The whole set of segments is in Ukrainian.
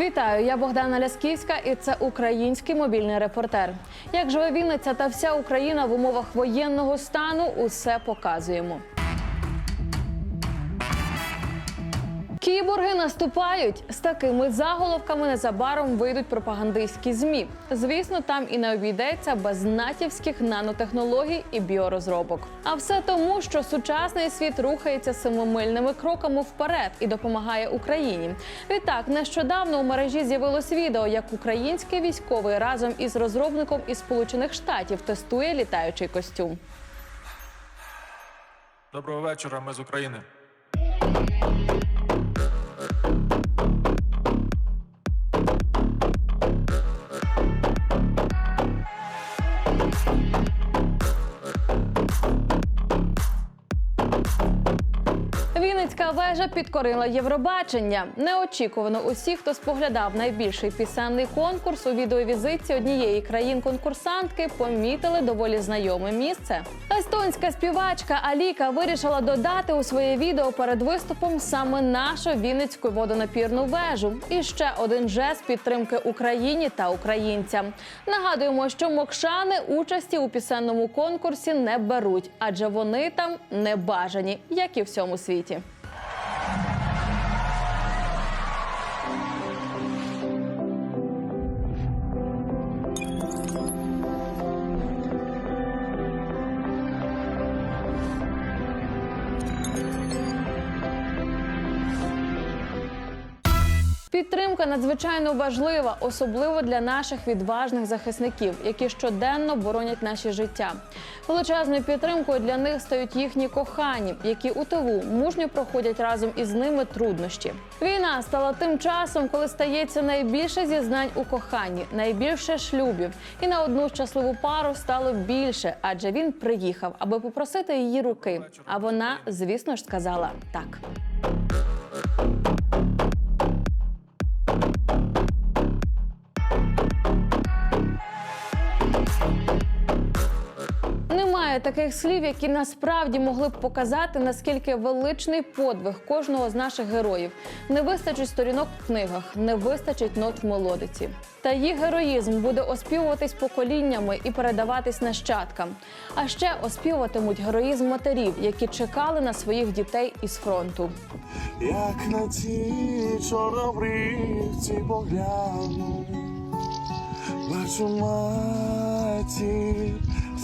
Вітаю, я Богдана Лясківська, і це український мобільний репортер. Як живе Вінниця та вся Україна в умовах воєнного стану, усе показуємо. Кіборги наступають з такими заголовками. Незабаром вийдуть пропагандистські змі. Звісно, там і не обійдеться без натівських нанотехнологій і біорозробок. А все тому, що сучасний світ рухається семимильними кроками вперед і допомагає Україні. Відтак, нещодавно у мережі з'явилось відео, як український військовий разом із розробником із Сполучених Штатів тестує літаючий костюм. Доброго вечора, ми з України. you Вежа підкорила Євробачення. Неочікувано усі, хто споглядав найбільший пісенний конкурс у відеовізитці однієї країн-конкурсантки, помітили доволі знайоме місце. Естонська співачка Аліка вирішила додати у своє відео перед виступом саме нашу Вінницьку водонапірну вежу. І ще один жест підтримки Україні та українцям. Нагадуємо, що мокшани участі у пісенному конкурсі не беруть, адже вони там не бажані, як і в всьому світі. Підтримка надзвичайно важлива, особливо для наших відважних захисників, які щоденно боронять наші життя. Величезною підтримкою для них стають їхні кохані, які у тилу мужньо проходять разом із ними труднощі. Війна стала тим часом, коли стається найбільше зізнань у коханні, найбільше шлюбів, і на одну щасливу пару стало більше, адже він приїхав, аби попросити її руки. А вона, звісно ж, сказала так. Немає таких слів, які насправді могли б показати, наскільки величний подвиг кожного з наших героїв. Не вистачить сторінок в книгах, не вистачить нот в мелодиці. Та їх героїзм буде оспівуватись поколіннями і передаватись нащадкам. А ще оспівуватимуть героїзм матерів, які чекали на своїх дітей із фронту. як на ті чорнобривці погляну, бачу матір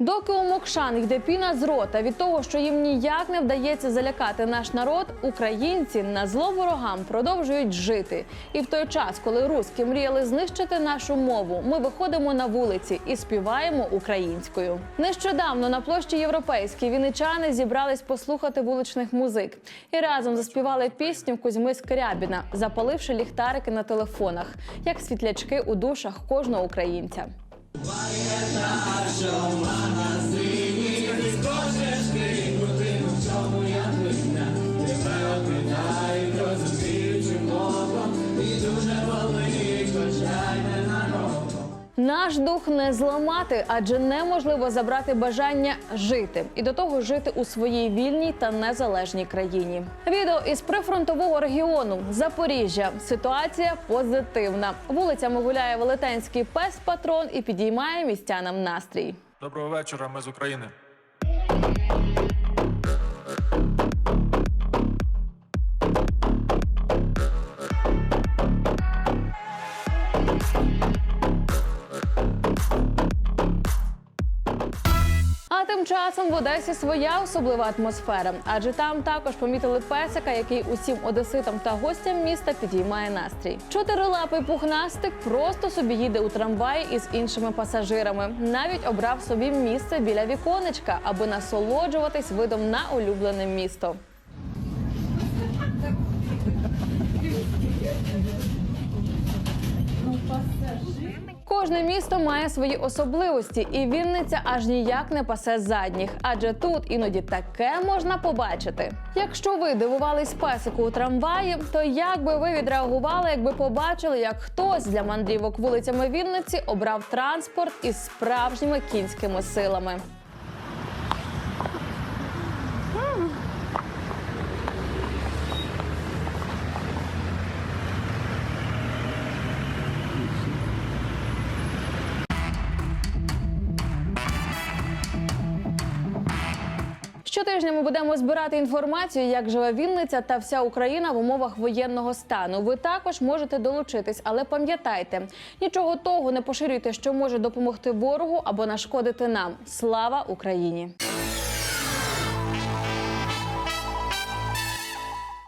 Доки у Мокшан йде піна з рота від того, що їм ніяк не вдається залякати наш народ, українці на зло ворогам продовжують жити. І в той час, коли руски мріяли знищити нашу мову, ми виходимо на вулиці і співаємо українською. Нещодавно на площі Європейській вінничани зібрались послухати вуличних музик і разом заспівали пісню Кузьми Скрябіна, запаливши ліхтарики на телефонах, як світлячки у душах кожного українця. Why has our show, Наш дух не зламати, адже неможливо забрати бажання жити і до того жити у своїй вільній та незалежній країні. Відео із прифронтового регіону Запоріжжя. Ситуація позитивна. Вулицями гуляє велетенський пес патрон і підіймає містянам настрій. Доброго вечора, ми з України. А тим часом в Одесі своя особлива атмосфера, адже там також помітили песика, який усім одеситам та гостям міста підіймає настрій. Чотирилапий пухнастик просто собі їде у трамваї із іншими пасажирами. Навіть обрав собі місце біля віконечка, аби насолоджуватись видом на улюблене місто. Кожне місто має свої особливості, і Вінниця аж ніяк не пасе задніх, адже тут іноді таке можна побачити. Якщо ви дивувались песику у трамваї, то як би ви відреагували, якби побачили, як хтось для мандрівок вулицями Вінниці обрав транспорт із справжніми кінськими силами? Щотижня ми будемо збирати інформацію, як живе Вінниця та вся Україна в умовах воєнного стану. Ви також можете долучитись, але пам'ятайте, нічого того не поширюйте, що може допомогти ворогу або нашкодити нам. Слава Україні!